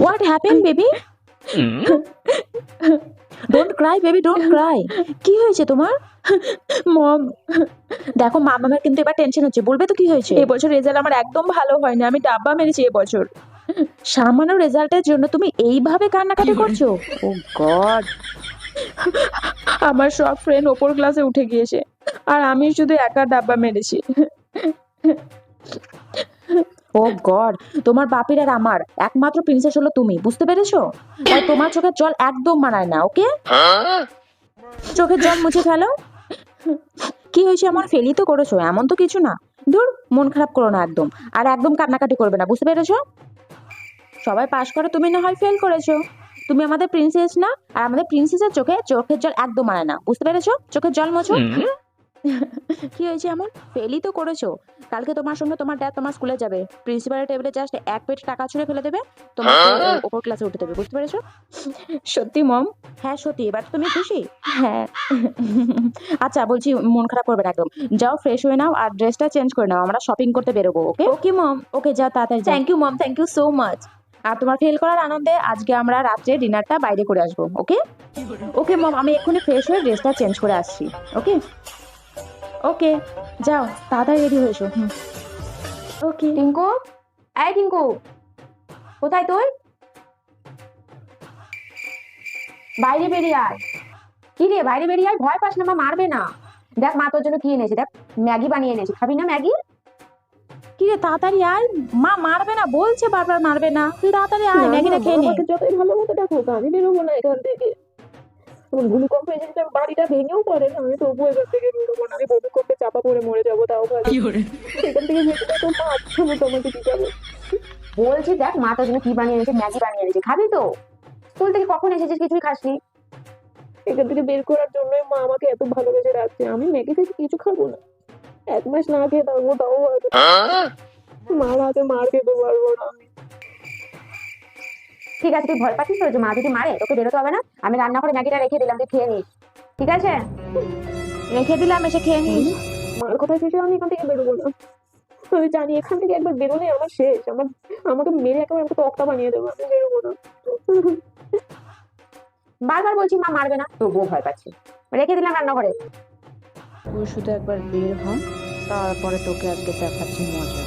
What happen baby don't cry baby don't cry কি হয়েছে তোমার? মম। দেখো মা মামার কিন্তু এবার টেনশন হচ্ছে। বলবে তো কি হয়েছে? এবছর রেজাল্ট আমার একদম ভালো হয়নি। আমি ডাব্বা মেরেছি এবছর। সামান্য রেজাল্টের জন্য তুমি এইভাবে কান্নাকাটি করছ? Oh God. আমার সব ফ্রেন্ড ওপর ক্লাসে উঠে গিয়েছে। আর আমি শুধু একা ডাব্বা মেরেছি। ও গড, তোমার বাপির আর আমার, একমাত্র প্রিন্সেস হলো তুমি, বুঝতে পেরেছ? তাই তোমার চোখের জল একদম মানায় না, ওকে? চোখের জল মুছে ফেলো। কি হয়েছে আমার ফেলি তো করেছ, এমন তো কিছু না। ধুর, মন খারাপ করো না একদম। আর একদম কান্নাকাটি করবে না, বুঝতে পেরেছ? সবাই পাশ করে, তুমি না হয় ফেল করেছ। তুমি আমাদের প্রিন্সেস না, আর আমাদের প্রিন্সেসের চোখে চোখের জল একদম মানায় না, বুঝতে পেরেছ? চোখের জল মোছো। কি হয়েছে আমার ফেলই তো করেছ। কালকে তোমার সঙ্গে তোমার ড্যাড তোমার স্কুলে যাবে। প্রিন্সিপালের টেবিলে জাস্ট এক পেট টাকা ছুঁড়ে ফেলে দেবে। তোমার ওপর ক্লাসে উঠে দেবে বুঝতে পেরেছ? সত্যি মম হ্যাঁ সত্যি এবার তুমি খুশি? হ্যাঁ। আচ্ছা বলছি মন খারাপ করবে না একদম। যাও ফ্রেশ হয়ে নাও আর ড্রেসটা চেঞ্জ করে নাও আমরা শপিং করতে বেরোবো ওকে ওকে মম ওকে যাও তাড়াতাড়ি thank you mom thank you so much আর তোমার ফেল করার আনন্দে আজকে আমরা রাত্রে ডিনারটা বাইরে করে আসব ওকে ওকে মম আমি এক্ষুনি ফ্রেশ হয়ে ড্রেসটা চেঞ্জ করে আসছি ওকে ওকে যাও তাড়াতাড়ি রেডি হয়ে এসো হুম। ওকে টিঙ্কু? এই টিঙ্কু কোথায় তুই? বাইরে বেরিয়ে আয়। কি রে বাইরে বেরিয়ে আয় ভয় পাস না মা মারবে না। দেখ মা তোর জন্য কি এনেছে দেখ ম্যাগি বানিয়ে এনেছে। খাবি না ম্যাগি? কি রে তাড়াতাড়ি আয়। মা মারবে না বলছে বারবার মারবে না। তুই তাড়াতাড়ি আয় ম্যাগিটা খেয়ে নে। যতই ভালো মতো ডাকো আমি বেরোবো না এখান থেকে। আমার ভূমিকম্প এসেছে বাড়িটা ভেঙেও পড়ে না আমি তবুও এখান থেকে বেরোবো না। আমি ভূমিকম্পে চাপা পড়ে মরে যাব তাও ভালো। এখান থেকে ভেঙে তো মা আচ্ছা তোমাকে কি যাবে? বলছি দেখ মা তোর জন্য কি বানিয়ে এনেছে? ম্যাগি বানিয়ে এনেছে। খাবি তো? স্কুল থেকে কখন এসেছিস? কিছুই খাসনি? এখান থেকে বের করার জন্যই মা আমাকে এত ভালোবেসে রাখছে আমি ম্যাগি থেকে কিছু খাব না। এক মাস না খেয়ে থাকব তাও হয়তো মার হাতে মার খেতে পারব না। আমি ঠিক আছে তুই ভয় পাচ্ছিস তো মা যদি মারে তোকে বেরোতে হবে না? আমি রান্না করে ম্যাগিটা রেখে দিলাম তুই খেয়ে নিস। ঠিক আছে? রেখে দিলাম এসে খেয়ে নিস। কোথায় কথা শেষে আমি এখান থেকে বেরোবো না। আমি জানি এখান থেকে একবার বেরোলে আমার শেষ। আমার আমাকে মেরে একেবারে আমাকে তক্তা বানিয়ে দেবো আমি বেরোবো না। বারবার বলছি মা মারবে না। তবুও ভয় পাচ্ছি। রেখে দিলাম রান্নাঘরে। তুই শুধু একবার বের হ তারপরে তোকে আজকে দেখাচ্ছি মজা।